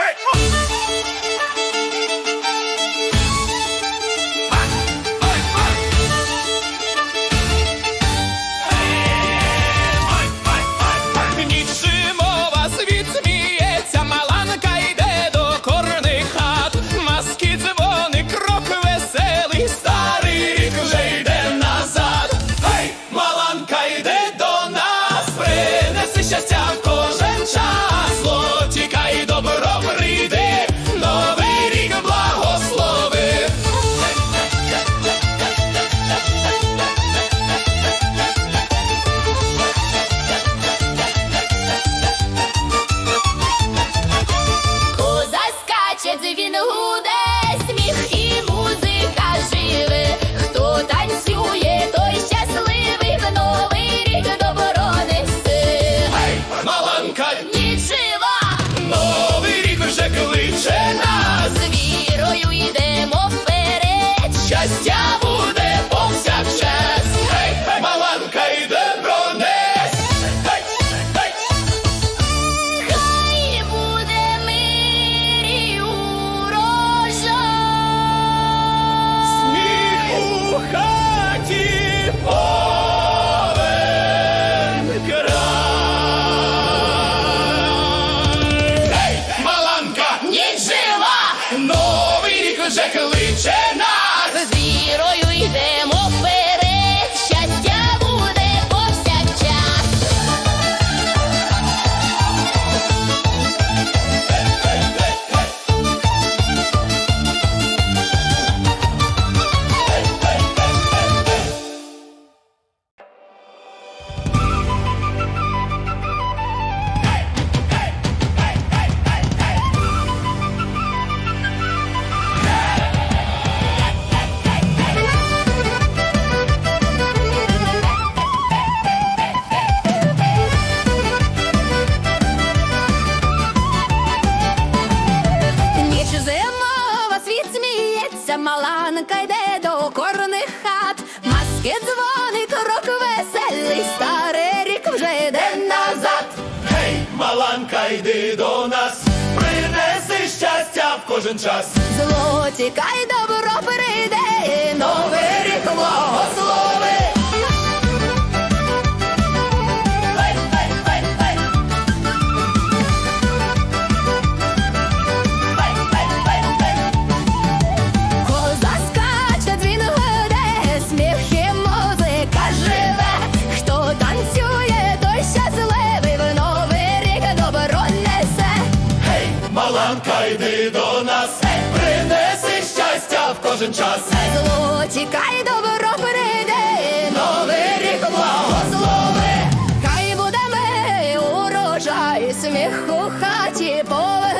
Hey, oh. вже кличе нас, з вірою йдемо. йди до нас, принеси щастя в кожен час. Зло тікай, добро перейде, новий рік благослови. зайди до нас, принеси щастя в кожен час. Зло тікай, добро перейди, новий рік благослови. Хай буде ми урожай, сміх у хаті пове.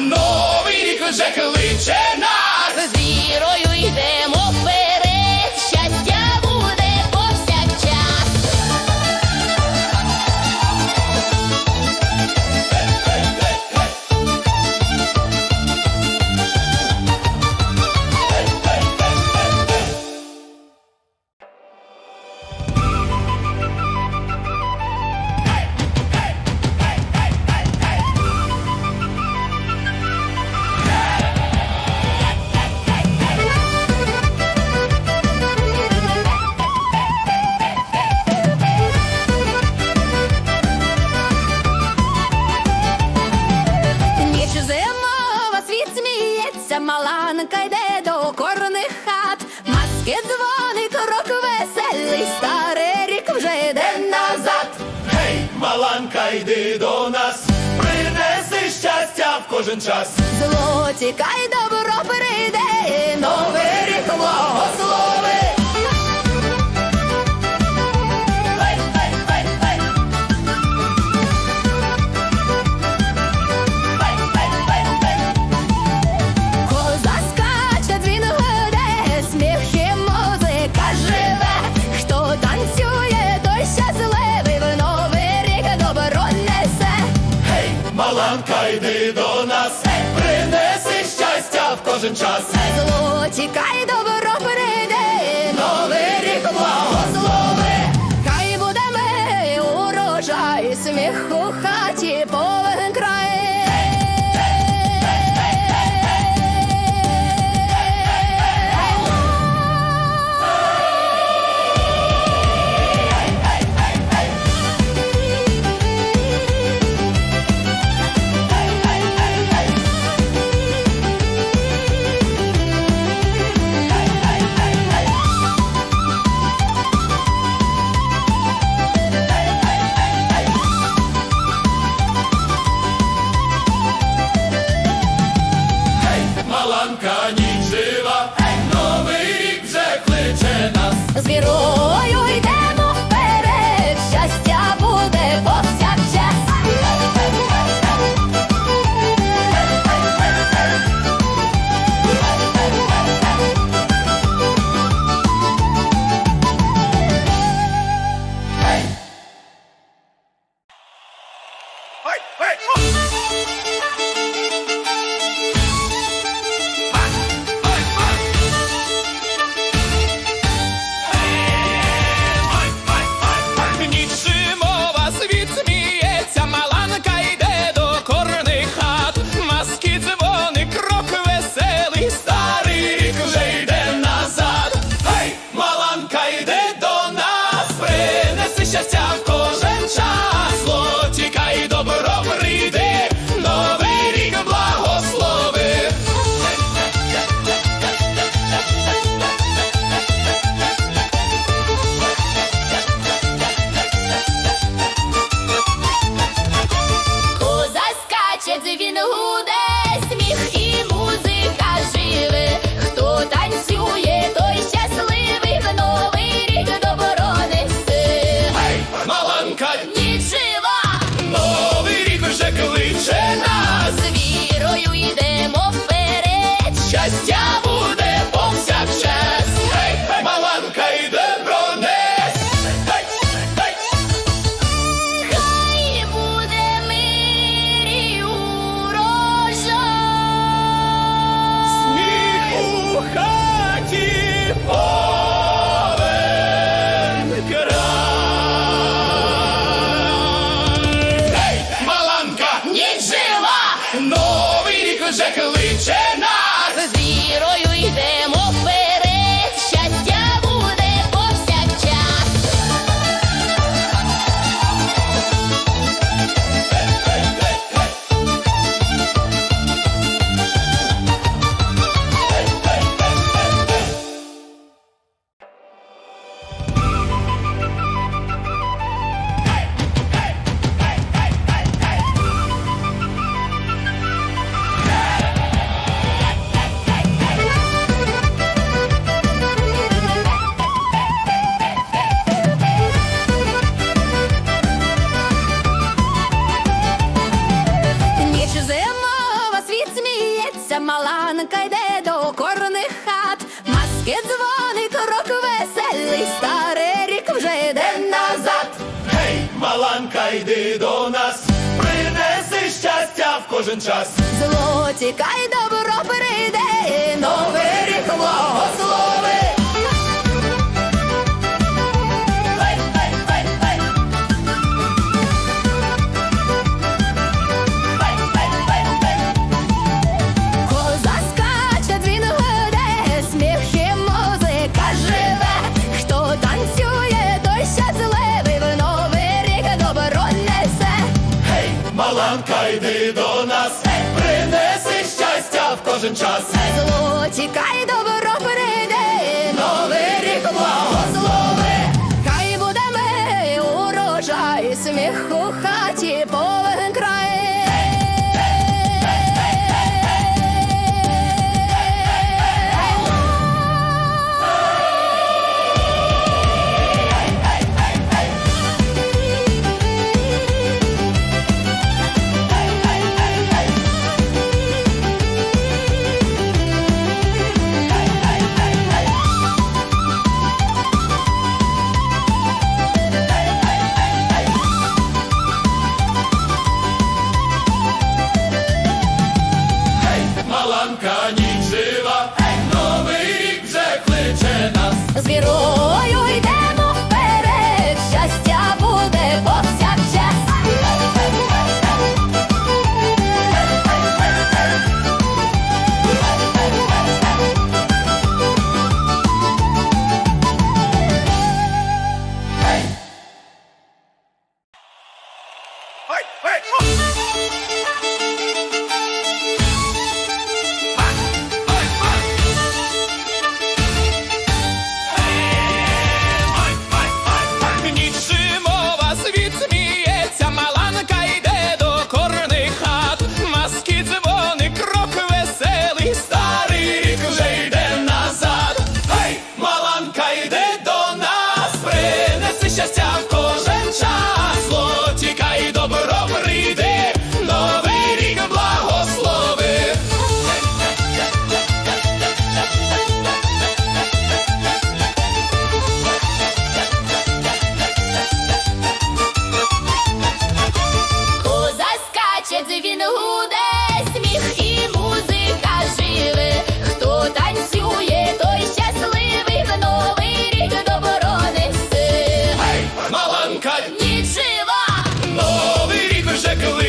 Novi Niko Žekliće Маланка йде до корних хат, маски дзвони, крок веселий, старий рік вже йде назад. Гей, маланка, йди до нас, принеси щастя в кожен час. Зло тікай, добро прийде, новий рік благослови. Коханка, йди до нас, принеси щастя в кожен час. Зло тікай добро. Yeah! щастя в кожен час. Зло тікай, добро перейде, новий рік благослови. кожен час. Зло тікає до. Nunca вже коли.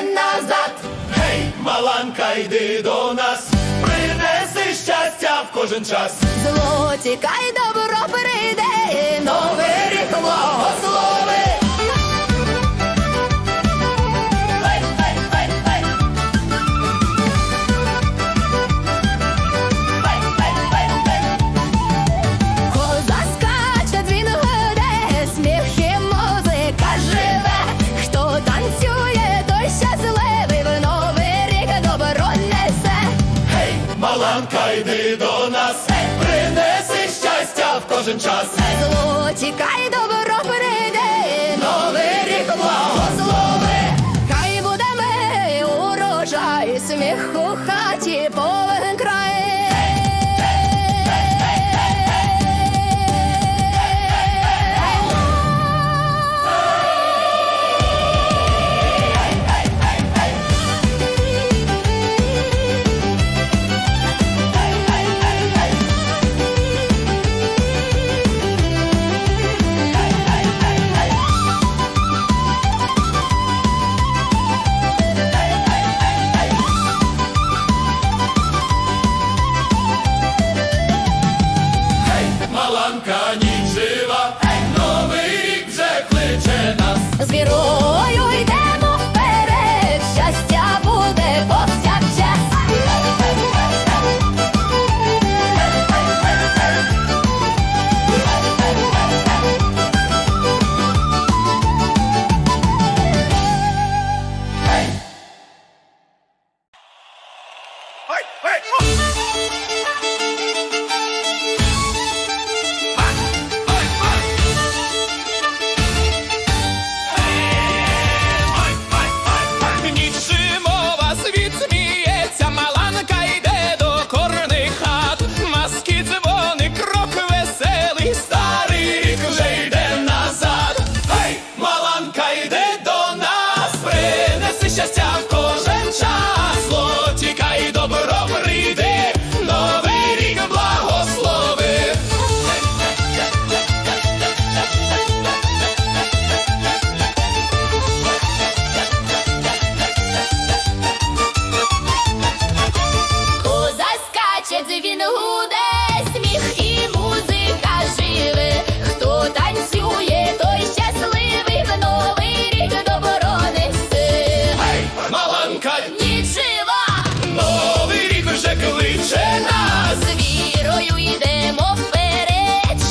назад, гей, маланка, йди до нас, принеси щастя в кожен час. Зло тікай, добро прийде, новий рік благослови. кожен час. Зло тікає добро.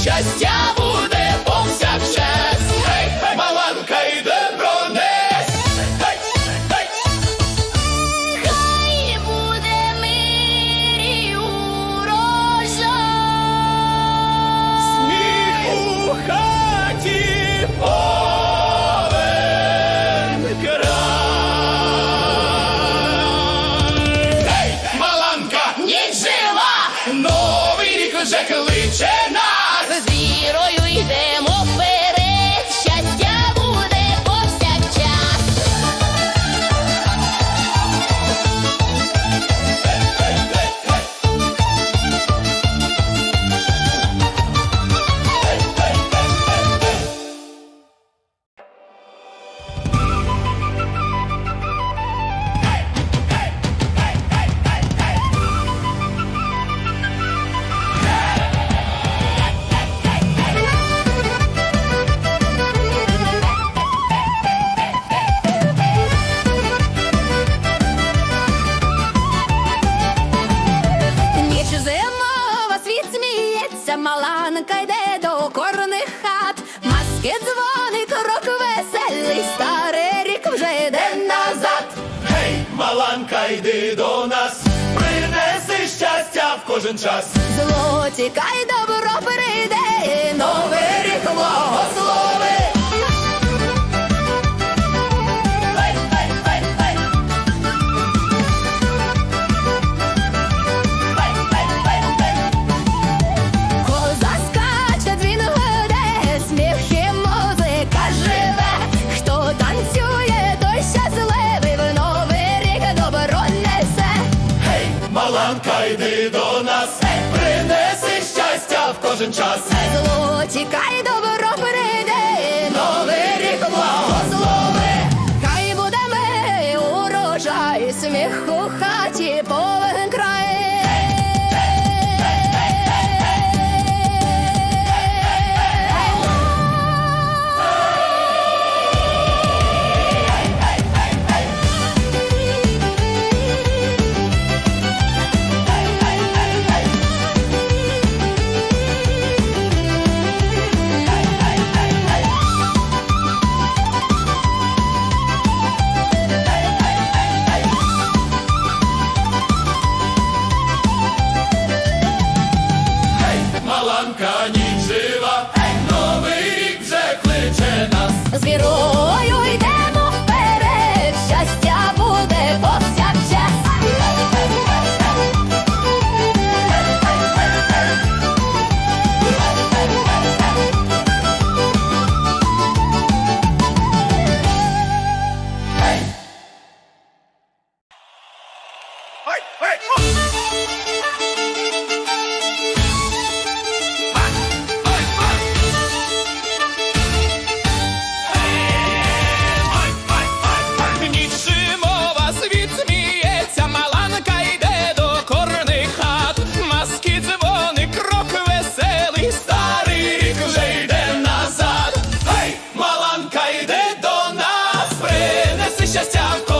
щастя. в кожен час. Зло тікай добро перейде, і новий рік благослови. Кожен час. Принеси